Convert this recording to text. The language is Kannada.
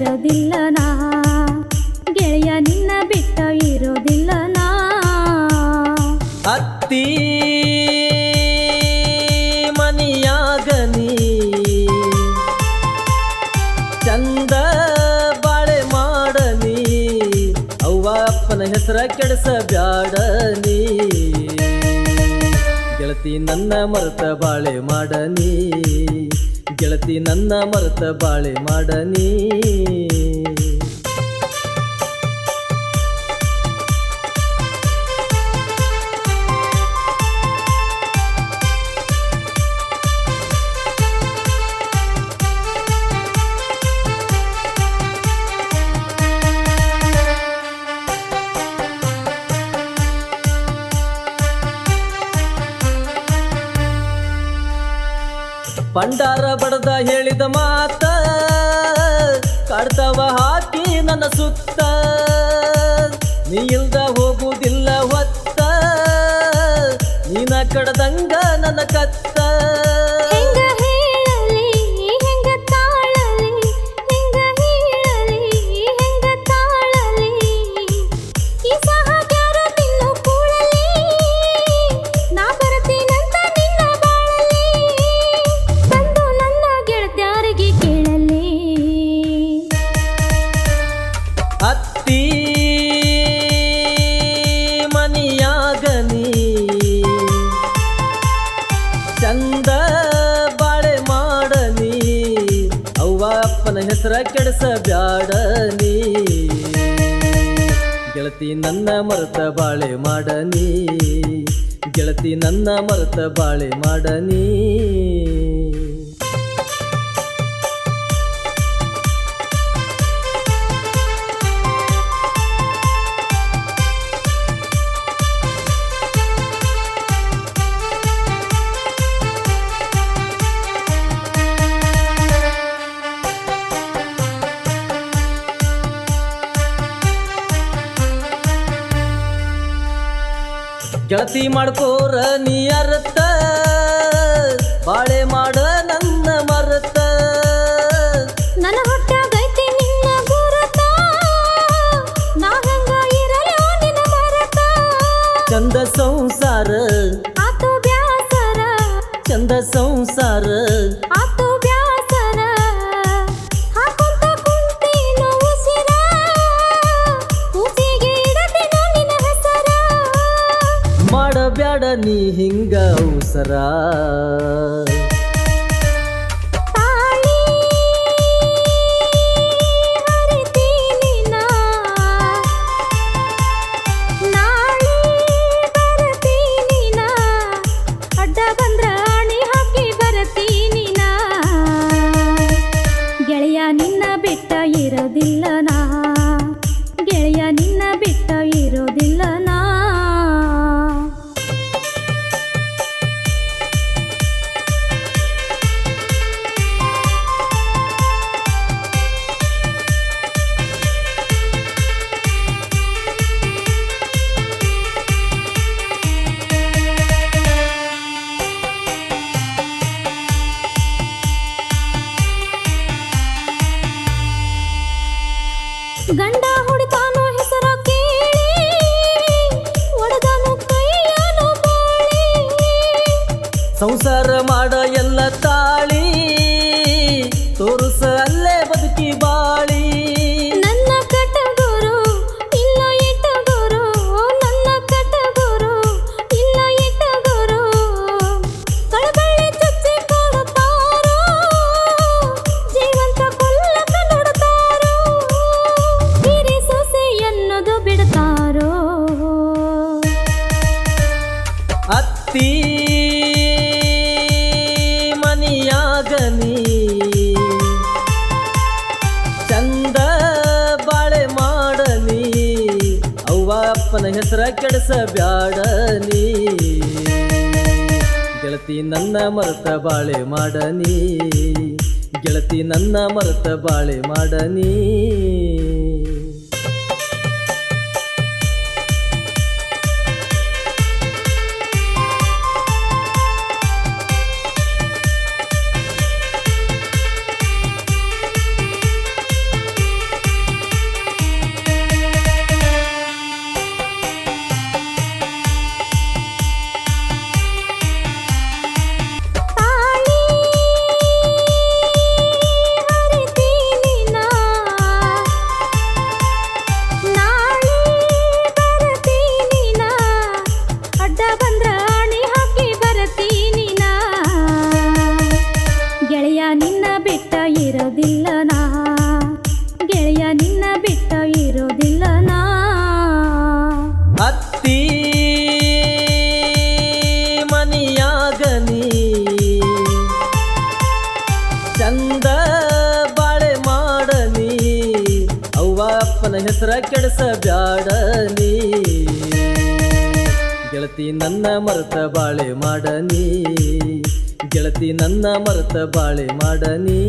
ಇರೋದಿಲ್ಲ ನಾ. ಗೆಳೆಯ ನಿನ್ನ ಬಿಟ್ಟ ಇರೋದಿಲ್ಲ ನಾ. ಅತ್ತಿ ಮನಿಯಾಗನಿ ಚಂದ ಬಾಳೆ ಮಾಡನಿ ಅವ್ವ ಅಪ್ಪನ ಹೆಸರ ಕೆಡಸ ಬ್ಯಾಡನಿ ಗೆಳತಿ ನನ್ನ ಮರೆತ ಬಾಳೆ ಮಾಡನಿ ಗೆಳತಿ ನನ್ನ ಮರೆತ ಬಾಳೆ ಮಾಡನಿ. ಭಂಡಾರ ಬಡದ ಹೇಳಿದ ಮಾತ ಕಡ್ತವ ಹಾಕಿ ನನ್ನ ಸುತ್ತ. ನೀ ಇಲ್ದ ಹೋಗುವುದಿಲ್ಲ ಹೊತ್ತ, ನೀನ ಕಡದಂಗ ನನ್ನ ಕತ್ತ. ಹೆಸರ ಕೆಡಸ ಬ್ಯಾಡನಿ ಗೆಳತಿ ನನ್ನ ಮರೆತ ಬಾಳೆ ಮಾಡನಿ ಗೆಳತಿ ನನ್ನ ಮರೆತ ಬಾಳೆ ಮಾಡನಿ ಗೆಳತಿ ಮಾಡ್ಕೋರ ನೀ ಅರ್ಥ. ಬಾಳೆ ಮಾಡ ನೀ ಹಿಂಗ ಅವಸರ. ಸಂಸಾರ ಮಾಡ ಎಲ್ಲ ಹೆಸರ ಕೆಡಿಸಬ್ಯಾಡ ಬ್ಯಾಡನಿ ಗೆಳತಿ ನನ್ನ ಮರೆತ ಬಾಳೆ ಮಾಡನಿ ಗೆಳತಿ ನನ್ನ ಮರೆತ ಬಾಳೆ ಮಾಡನಿ ಅಪ್ಪನ ಹೆಸರ ಕೆಡಸ ಬ್ಯಾಡನಿ ಗೆಳತಿ ನನ್ನ ಮರೆತ ಬಾಳೆ ಮಾಡನಿ ಗೆಳತಿ ನನ್ನ ಮರೆತ ಬಾಳೆ ಮಾಡನಿ